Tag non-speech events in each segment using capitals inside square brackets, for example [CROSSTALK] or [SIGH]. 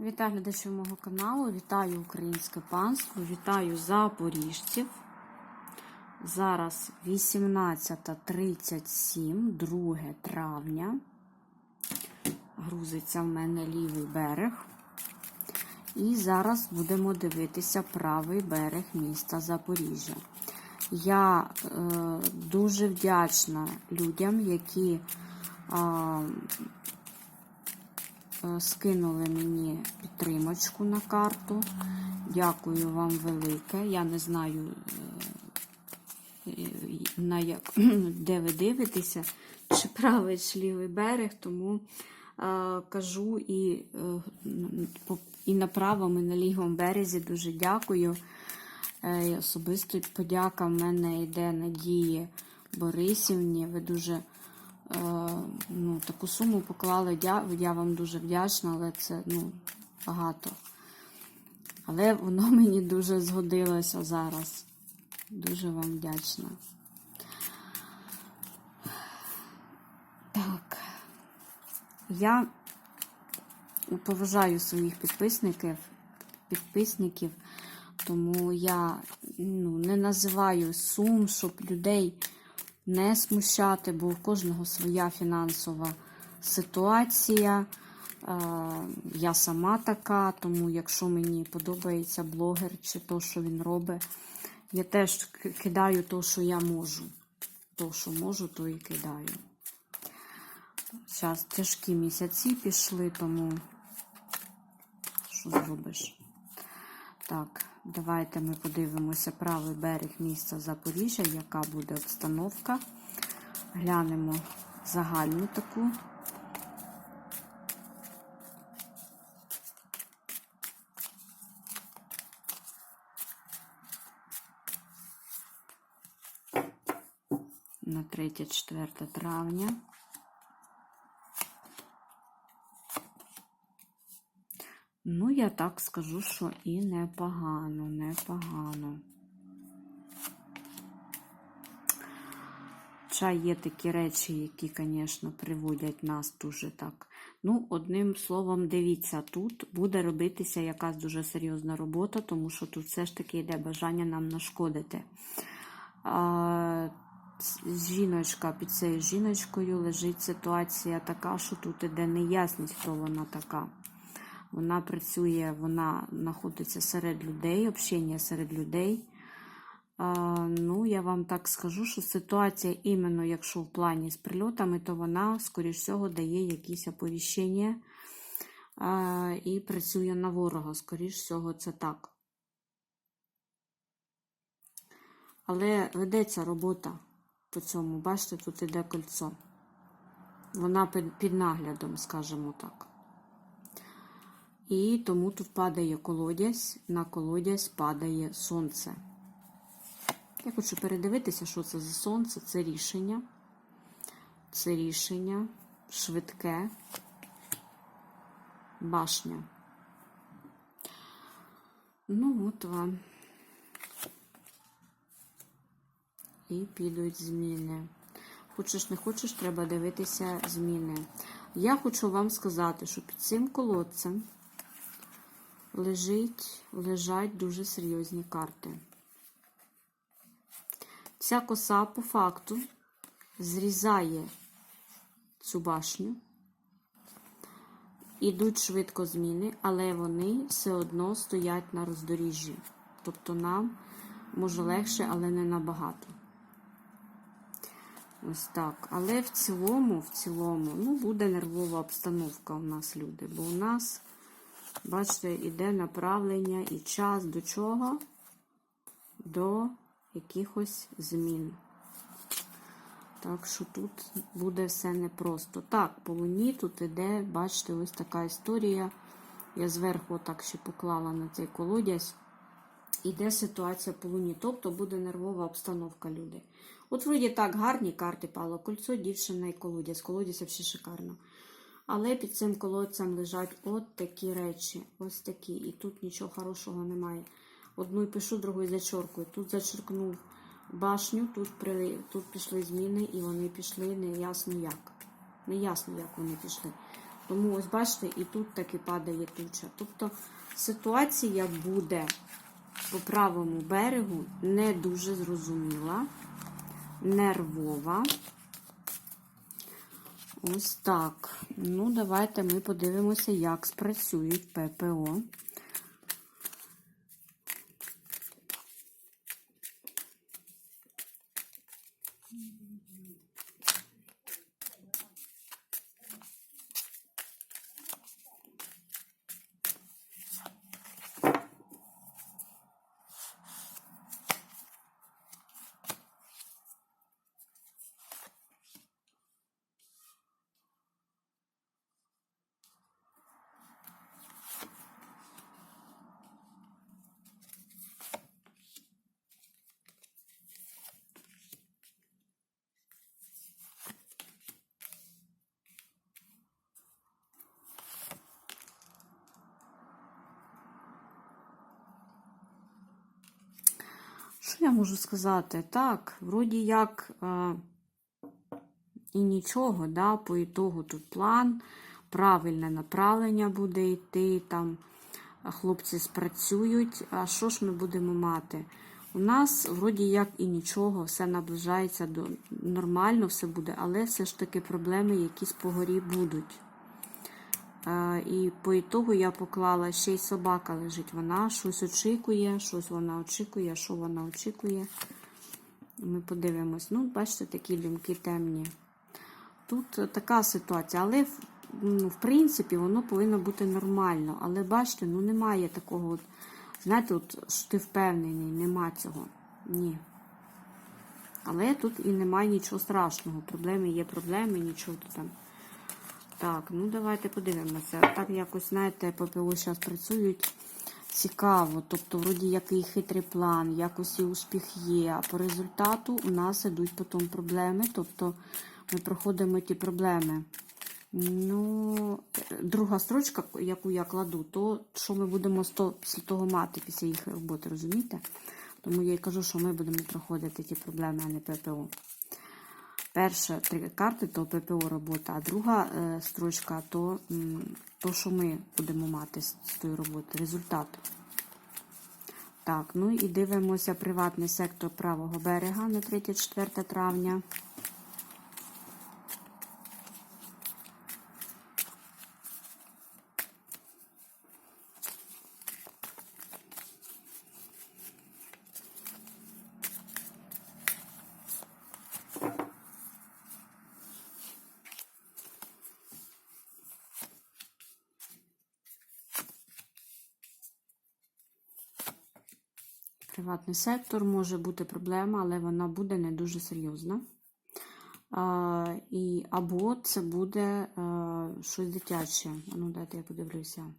Вітаю глядачів мого каналу, вітаю українське панство, вітаю запоріжців. Зараз 18.37, 2 травня. Грузиться в мене лівий берег. І зараз будемо дивитися правий берег міста Запоріжжя. Я е, дуже вдячна людям, які е, скинули мені підтримочку на карту. Дякую вам велике. Я не знаю, е, е, на як, [CLEARS THROAT] де ви дивитеся, чи правий, чи лівий берег, тому е, кажу і, е, і на правому, і на лівому березі дуже дякую. Е, Особисто подяка в мене йде Надії Борисівні. Ви дуже е, ну, таку суму поклали. Я вам дуже вдячна, але це ну, багато. Але воно [LAUGHS] мені дуже згодилося зараз. Дуже вам вдячна. Так. Я поважаю своїх підписників, підписників, тому я ну, не називаю сум, щоб людей не смущати, бо у кожного своя фінансова ситуація. Е, Я сама така, тому якщо мені подобається блогер чи то, що він робить, я теж кидаю то, що я можу. То, що можу, то і кидаю. Зараз тяжкі місяці пішли, тому що зробиш? Так, давайте ми подивимося правий берег міста Запоріжжя, яка буде обстановка. Глянемо загальну таку. На 3-4 травня. Ну, я так скажу, що і непогано, непогано. Хоча є такі речі, які, звісно, приводять нас дуже так. Ну, одним словом, дивіться, тут буде робитися якась дуже серйозна робота, тому що тут все ж таки йде бажання нам нашкодити. А, жіночка під цією жіночкою лежить ситуація така, що тут іде неясність, хто вона така. Вона працює, вона знаходиться серед людей, общення серед людей. Ну, я вам так скажу, що ситуація, іменно якщо в плані з прильотами, то вона, скоріш всього, дає якісь оповіщення і працює на ворога. Скоріш всього, це так. Але ведеться робота по цьому. Бачите, тут іде кольцо. Вона під, наглядом, скажімо так. І тому тут падає колодязь, на колодязь падає сонце. Я хочу передивитися, що це за сонце. Це рішення. Це рішення швидке, башня. Ну, от вам. І підуть зміни. Хочеш, не хочеш, треба дивитися зміни. Я хочу вам сказати, що під цим колодцем лежить, лежать дуже серйозні карти. Ця коса по факту зрізає цю башню. Ідуть швидко зміни, але вони все одно стоять на роздоріжжі. Тобто нам може легше, але не набагато. Ось так. Але в цілому, в цілому, ну, буде нервова обстановка у нас, люди. Бо у нас, бачите, іде направлення і час до чого? До якихось змін. Так що тут буде все непросто. Так, по луні тут іде, бачите, ось така історія. Я зверху так ще поклала на цей колодязь. Іде ситуація по луні, тобто буде нервова обстановка люди. От вроді так гарні карти пало кольцо, дівчина і колодязь. Колодязь взагалі шикарно. Але під цим колодцем лежать от такі речі. Ось такі. І тут нічого хорошого немає. Одну пишу, другу зачеркую. Тут зачеркнув башню, тут, при... тут пішли зміни, і вони пішли неясно як. Неясно, як вони пішли. Тому ось бачите, і тут таки падає туча. Тобто ситуація буде по правому берегу не дуже зрозуміла, нервова. Ось так. Ну, давайте ми подивимося, як спрацюють ППО. Що я можу сказати? Так, вроді як е, і нічого, да, по ітогу тут план, правильне направлення буде йти, там хлопці спрацюють. А що ж ми будемо мати? У нас вроді як і нічого, все наближається до нормально, все буде, але все ж таки проблеми якісь по горі будуть. І по ітогу я поклала ще й собака лежить. Вона щось очікує, щось вона очікує, що вона очікує. Ми подивимось. Ну, бачите, такі думки темні. Тут така ситуація, але ну, в принципі воно повинно бути нормально. Але бачите, ну немає такого, от, знаєте, от, що ти впевнений, нема цього. Ні. Але тут і немає нічого страшного. Проблеми є проблеми, нічого там. Так, ну давайте подивимося. Так якось, знаєте, ППО зараз працюють цікаво. Тобто, вроді який хитрий план, якось і успіх є. А по результату у нас ідуть потім проблеми. Тобто ми проходимо ті проблеми. Ну, друга строчка, яку я кладу, то що ми будемо після того мати, після їх роботи, розумієте? Тому я й кажу, що ми будемо проходити ті проблеми, а не ППО. Перша три карти то ППО робота, а друга е, строчка то, то, що ми будемо мати з, тої роботи, результат. Так, ну і дивимося приватний сектор правого берега на 3-4 травня. Приватний сектор може бути проблема, але вона буде не дуже серйозна. А, і, або це буде а, щось дитяче. Ну, дайте я подивлюся.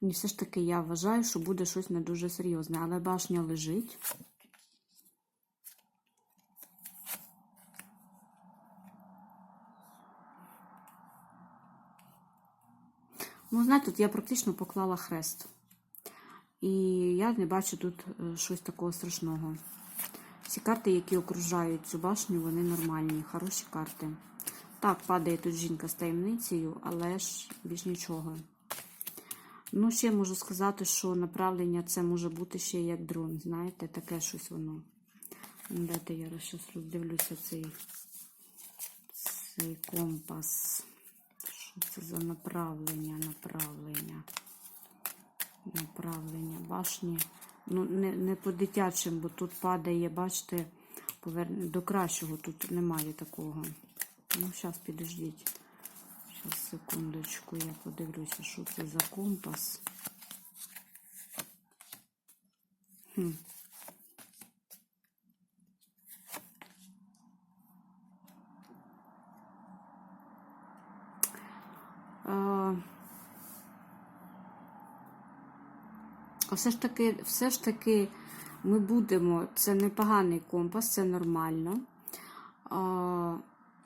Ні, все ж таки я вважаю, що буде щось не дуже серйозне, але башня лежить. Ну, знаєте, тут я практично поклала хрест. І я не бачу тут е, щось такого страшного. Всі карти, які окружають цю башню, вони нормальні, хороші карти. Так, падає тут жінка з таємницею, але ж більш нічого. Ну, ще можу сказати, що направлення це може бути ще як дрон. Знаєте, таке щось воно. Ну, Дайте я зараз роздивлюся цей, цей компас. Що це за направлення? Направлення. Направлення башні. Ну, не, не по дитячим, бо тут падає, бачите, повер... до кращого тут немає такого. Ну, зараз підождіть. Зараз, секундочку, я подивлюся, що це за компас. Хм. А все ж таки, все ж таки ми будемо, це непоганий компас, це нормально. А,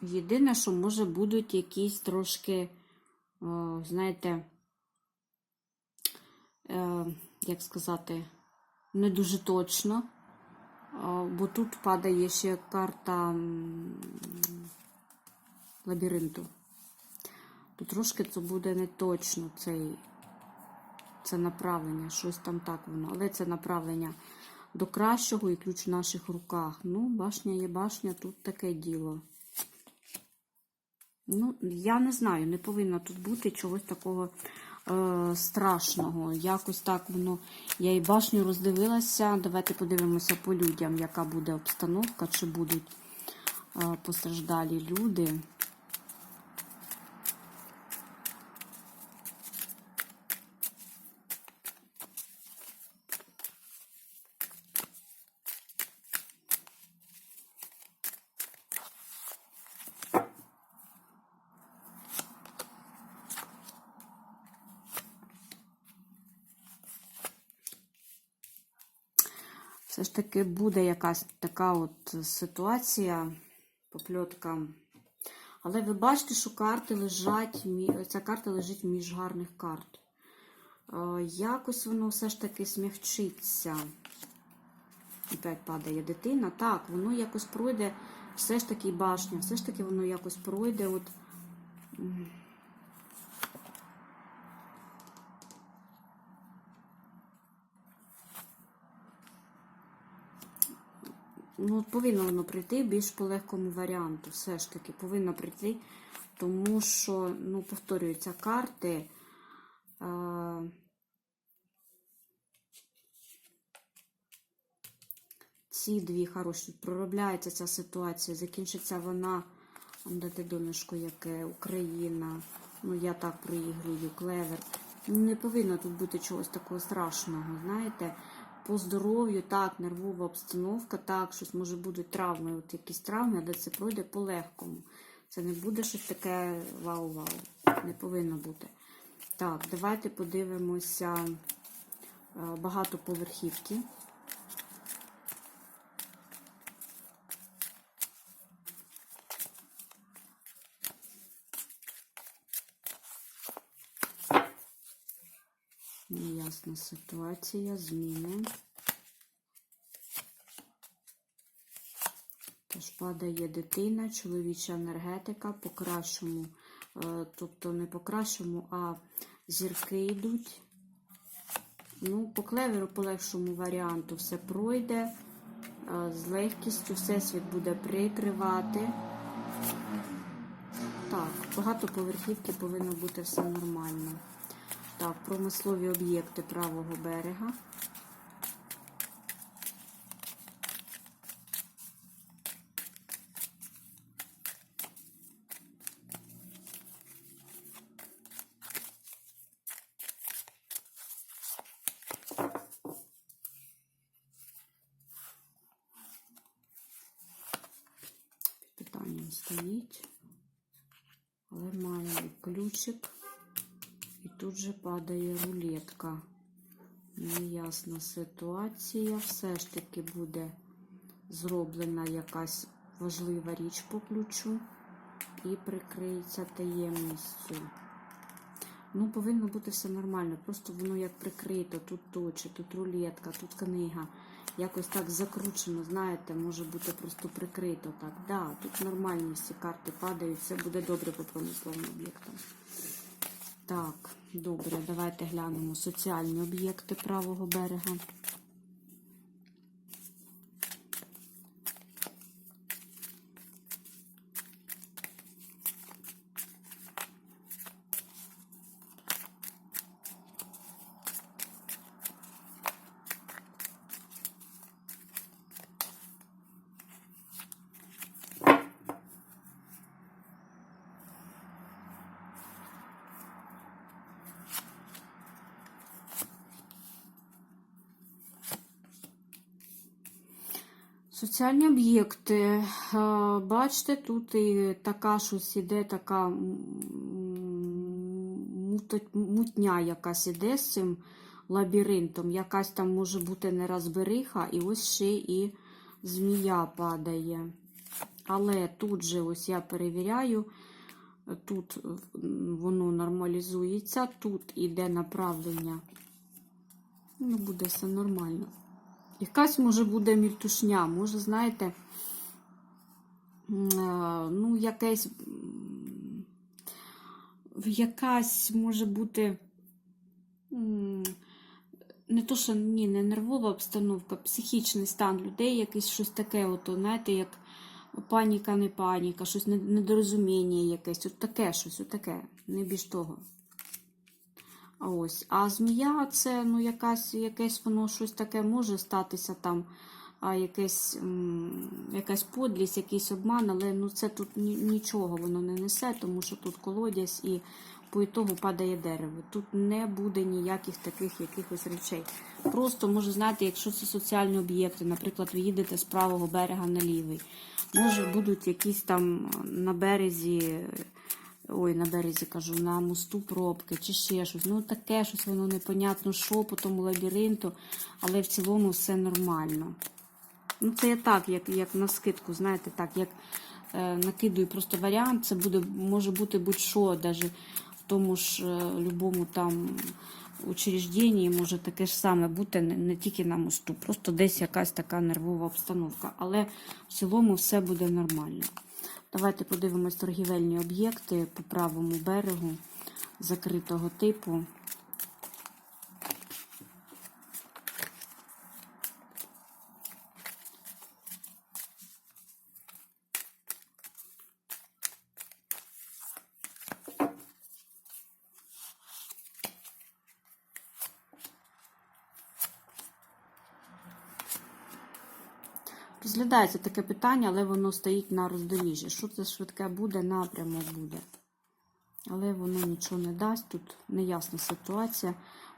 єдине, що може будуть якісь трошки, знаєте, е, як сказати, не дуже точно. Бо тут падає ще карта лабіринту. то трошки це буде не точно цей, це направлення, щось там так воно. Але це направлення до кращого і ключ в наших руках. Ну, башня є башня, тут таке діло. Ну, я не знаю, не повинно тут бути чогось такого е, страшного. Якось так воно. Я і башню роздивилася. Давайте подивимося по людям, яка буде обстановка, чи будуть е, постраждалі люди. Все ж таки буде якась така от ситуація, попльотка. Але ви бачите, що карти лежать, ця карта лежить між гарних карт. Е, Якось воно все ж таки смягчиться. Опять падає дитина. Так, воно якось пройде, все ж таки башня, все ж таки воно якось пройде. От, Ну, повинно воно прийти більш по легкому варіанту. Все ж таки повинно прийти, тому що, ну, повторюються карти. А... Ці дві хороші. Проробляється ця ситуація, закінчиться вона. Дати донышко, яке Україна. Ну, я так проігрую, клевер. Ну, Не повинно тут бути чогось такого страшного, знаєте. По здоров'ю, так, нервова обстановка, так, щось може бути травми, от якісь травми, але це пройде по-легкому. Це не буде щось таке вау-вау. Не повинно бути. Так, давайте подивимося е, багатоповерхівки. Неясна ситуація, зміни. Тож падає дитина, чоловіча енергетика по е, тобто не по а зірки йдуть. Ну, по клеверу, по легшому варіанту все пройде. е, З легкістю всесвіт буде прикривати. Так, багатоповерхівки повинно бути все нормально. Так, промислові об'єкти правого берега. Під питанням стоїть, але має ключик. І тут же падає рулетка. Неясна ситуація. Все ж таки буде зроблена якась важлива річ по ключу і прикриється таємністю. Ну, повинно бути все нормально. Просто воно як прикрито. Тут точі, тут рулетка, тут книга. Якось так закручено, знаєте, може бути просто прикрито так. Да, тут нормальні всі карти падають, все буде добре по промисловим об'єктам. Так, добре, давайте глянемо соціальні об'єкти правого берега. Соціальні об'єкти. Е, Бачите, тут і така щось іде, така мутня якась іде з цим лабіринтом. Якась там може бути нерозбериха, і ось ще і змія падає. Але тут же ось я перевіряю, тут воно нормалізується, тут іде направлення. Ну, буде все нормально. Якась може буде мільтушня, може, знаєте, е, ну, якесь якась може бути. Не то, що ні, не нервова обстановка, психічний стан людей, якийсь щось таке, от, знаєте, як паніка, не паніка, щось недорозуміння якесь, от таке щось, от таке, не більш того. Ось. А змія це ну, якась, якесь воно щось таке може статися там, а якесь, якась подлість, якийсь обман, але ну, це тут нічого воно не несе, тому що тут колодязь і по ітогу падає дерево. Тут не буде ніяких таких якихось речей. Просто може знаєте, якщо це соціальні об'єкти, наприклад, ви їдете з правого берега на лівий, може будуть якісь там на березі. Ой, на березі кажу, на мосту пробки чи ще щось. Ну таке щось воно непонятно, що по тому лабіринту, але в цілому все нормально. Ну, це я так, як, як на скидку, знаєте, так, як е, накидую просто варіант, це буде, може бути будь-що, навіть в тому ж е, любому там учрежденні може таке ж саме бути не, не тільки на мосту, просто десь якась така нервова обстановка. Але в цілому все буде нормально. Давайте подивимось торгівельні об'єкти по правому берегу закритого типу. Розглядається таке питання, але воно стоїть на роздоріжжі. Що це швидке буде, напрямок буде. Але воно нічого не дасть. Тут неясна ситуація.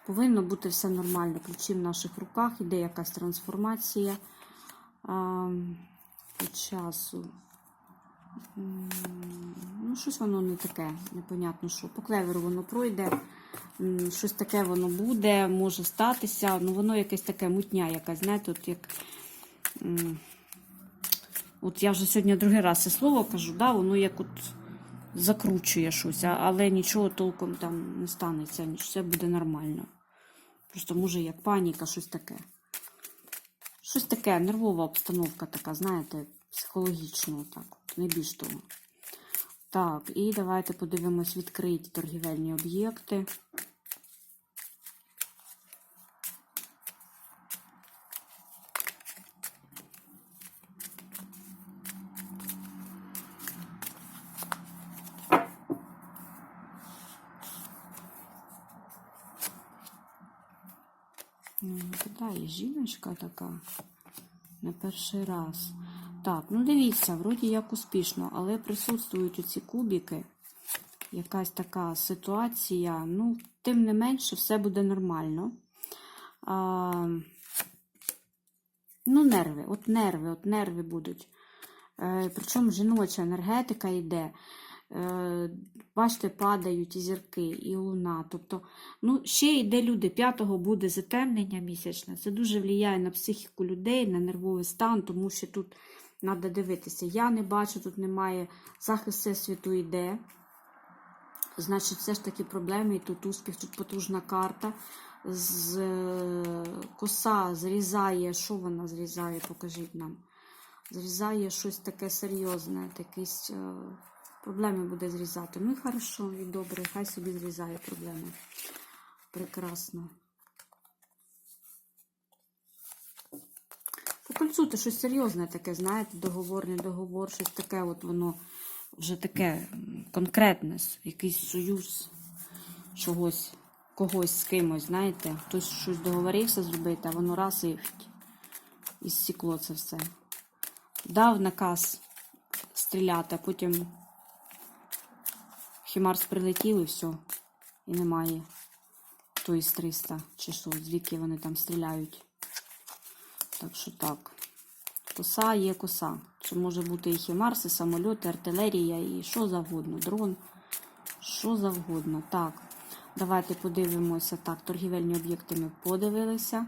Повинно бути все нормально. Ключі в наших руках, іде якась трансформація а, по часу. Ну, щось воно не таке, непонятно що. По клеверу воно пройде, щось таке воно буде, може статися. Ну, воно якесь таке мутня, якась, знаєте, от як. От я вже сьогодні другий раз це слово кажу, да, воно як от закручує щось, але нічого толком там не станеться, все буде нормально. Просто може як паніка, щось таке. Щось таке, нервова обстановка така, знаєте, психологічно, так, не того. Так, і давайте подивимось відкриті торгівельні об'єкти. Жіночка така. На перший раз. Так, ну дивіться, вроді як успішно, але присутствують оці кубики. Якась така ситуація. Ну, тим не менше, все буде нормально. А, ну, нерви, от нерви, от нерви будуть. Е, причому жіноча енергетика йде. Е, бачите, падають і зірки, і луна. Тобто, ну, ще йде люди. 5-го буде затемнення місячне. Це дуже впливає на психіку людей, на нервовий стан, тому що тут треба дивитися. Я не бачу, тут немає захист всесвіту йде. Значить, все ж таки проблеми, і тут успіх, тут потужна карта. З е, коса зрізає. Що вона зрізає? Покажіть нам. Зрізає щось таке серйозне, якісь е, проблеми буде зрізати. Ну і хорошо, і добре, хай собі зрізає проблеми. Прекрасно. По кольцу то щось серйозне таке, знаєте, договор, не договор, щось таке, от воно вже таке конкретне, якийсь союз чогось, когось з кимось, знаєте, хтось щось договорився зробити, а воно раз і, і зсікло це все. Дав наказ стріляти, а потім Хімарс прилетів і все, і немає той з 300 чи що, звідки вони там стріляють. Так що так. Коса є коса. Це може бути і хімарси, самольоти, артилерія, і що завгодно. Дрон, що завгодно. Так, давайте подивимося. Так, торгівельні об'єкти ми подивилися.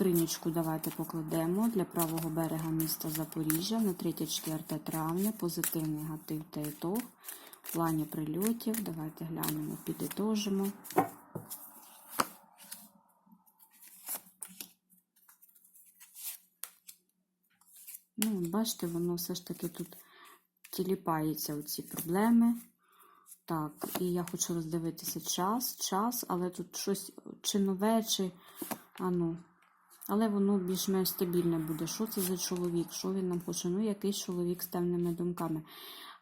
Скринічку давайте покладемо для правого берега міста Запоріжжя на 3-4 травня. Позитив, негатив та ітог. В плані прильотів. Давайте глянемо, підітожимо. Ну, бачите, воно все ж таки тут тіліпається оці проблеми. Так, і я хочу роздивитися час, час, але тут щось чи нове, чи. А ну. Але воно більш-менш стабільне буде. Що це за чоловік? Що він нам хоче? Ну, якийсь чоловік з темними думками.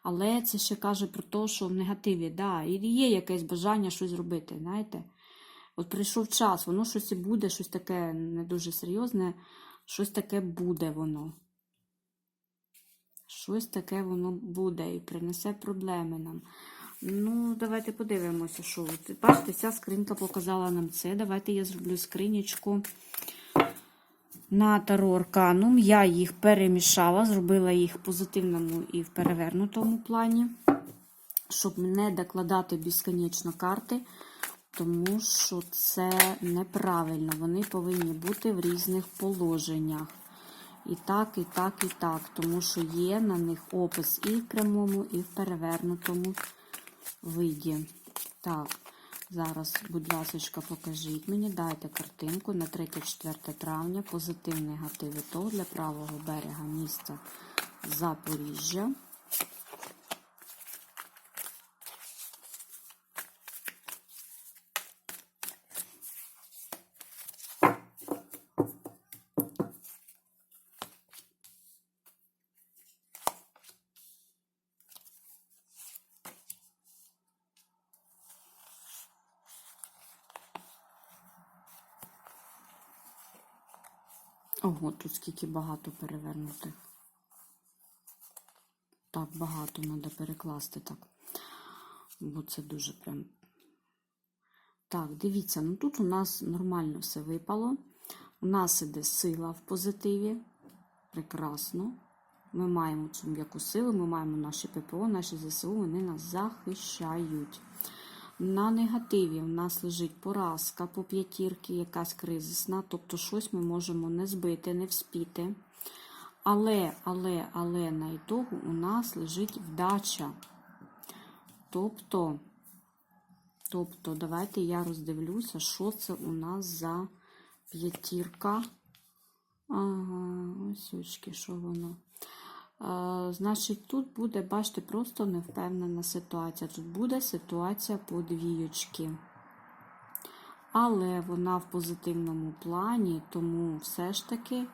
Але це ще каже про те, що в негативі, да, і є якесь бажання щось зробити, знаєте? От прийшов час, воно щось і буде, щось таке не дуже серйозне, щось таке буде воно. Щось таке воно буде і принесе проблеми нам. Ну, давайте подивимося, що. Бачите, ця скринька показала нам це. Давайте я зроблю скринічку на Таро Арканум. Я їх перемішала, зробила їх в позитивному і в перевернутому плані, щоб не докладати безконечно карти, тому що це неправильно. Вони повинні бути в різних положеннях. І так, і так, і так, тому що є на них опис і в прямому, і в перевернутому виді. Так, зараз, будь ласка, покажіть мені, дайте картинку на 3-4 травня, позитив, негатив і то для правого берега міста Запоріжжя. Ого, тут скільки багато перевернутих. Так, багато треба перекласти так. Бо це дуже прям. Так, дивіться, ну тут у нас нормально все випало. У нас іде сила в позитиві. Прекрасно. Ми маємо цю м'яку силу, ми маємо наші ППО, наші ЗСУ, вони нас захищають. На негативі в нас лежить поразка по п'ятірки, якась кризисна, тобто щось ми можемо не збити, не вспіти. Але, але, але на ітогу у нас лежить вдача. Тобто, тобто, давайте я роздивлюся, що це у нас за п'ятірка. Ага, ось очки, що воно. Значить, тут буде, бачите, просто невпевнена ситуація. Тут буде ситуація по двіючки. Але вона в позитивному плані, тому все ж таки,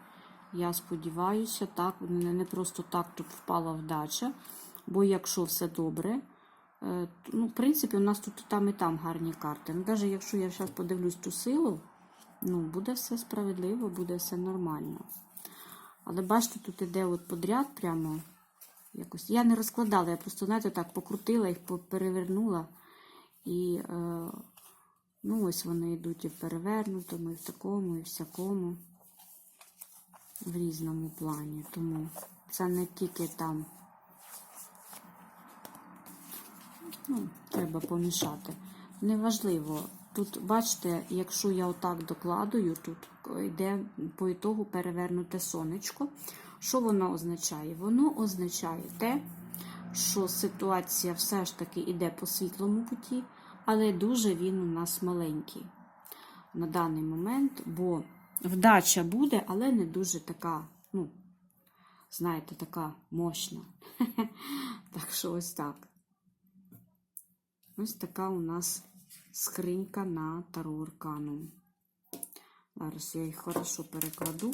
я сподіваюся, так, не просто так тут впала вдача. Бо якщо все добре, е, ну, в принципі, у нас тут і там і там гарні карти. Ну, навіть якщо я зараз подивлюсь ту силу, ну, буде все справедливо, буде все нормально. Але бачите, тут іде от подряд прямо якось. Я не розкладала, я просто, знаєте, так покрутила їх, перевернула. І е, ну, ось вони йдуть і в перевернутому, і в такому, і в всякому, в різному плані. Тому це не тільки там. Ну, треба помішати. Неважливо. Тут, бачите, якщо я отак докладую, тут йде по ітогу перевернуте сонечко. Що воно означає? Воно означає те, що ситуація все ж таки йде по світлому путі, але дуже він у нас маленький на даний момент, бо вдача буде, але не дуже така, ну, знаєте, така мощна. [LAUGHS] Так що ось так. Ось така у нас скринька на Таро Аркану. Зараз я їх хорошо перекладу,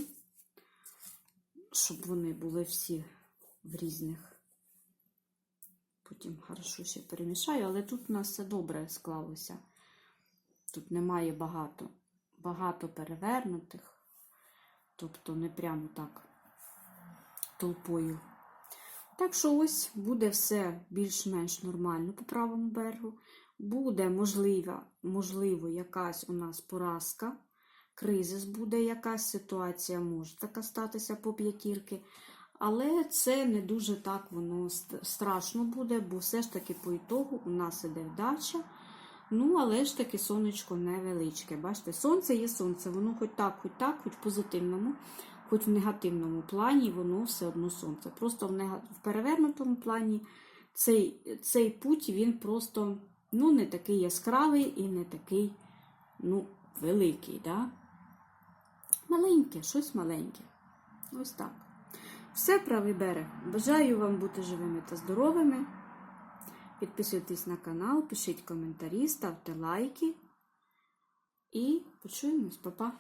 щоб вони були всі в різних. Потім хорошо ще перемішаю, але тут у нас все добре склалося. Тут немає багато, багато перевернутих, тобто не прямо так толпою. Так що ось буде все більш-менш нормально по правому берегу. Буде можлива, можливо, якась у нас поразка, кризис буде, якась ситуація може така статися по п'ятірки. Але це не дуже так воно страшно буде, бо все ж таки по ітогу у нас іде вдача. Ну, але ж таки сонечко невеличке. Бачите, сонце є сонце, воно хоч так, хоч так, хоч в позитивному, хоч в негативному плані, воно все одно сонце. Просто в, перевернутому плані цей, цей путь він просто ну, не такий яскравий і не такий ну, великий. Да? Маленьке, щось маленьке. Ось так. Все правий берег. Бажаю вам бути живими та здоровими. Підписуйтесь на канал, пишіть коментарі, ставте лайки. І почуємось, Па-па!